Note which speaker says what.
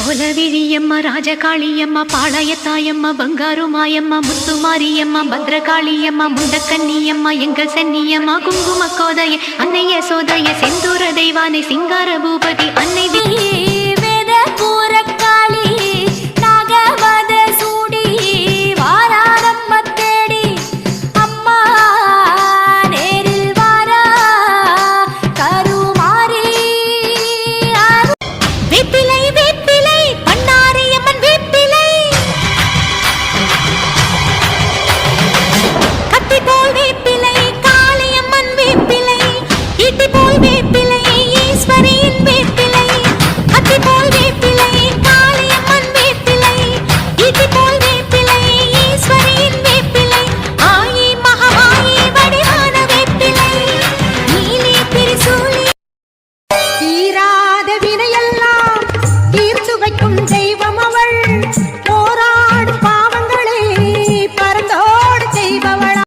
Speaker 1: கோலவிழியம்மா ராஜகாளியம்மா பாளையத்தாயம்மா பங்காரு மாயம்மா முத்துமாரியம்மா பத்ரகாளியம்மா முண்டக்கன்னியம்மா எங்கள் சன்னியம்மா குங்கும கோதைய அன்னைய சோதைய செந்தூர தெய்வானை சிங்கார பூபதி Baby.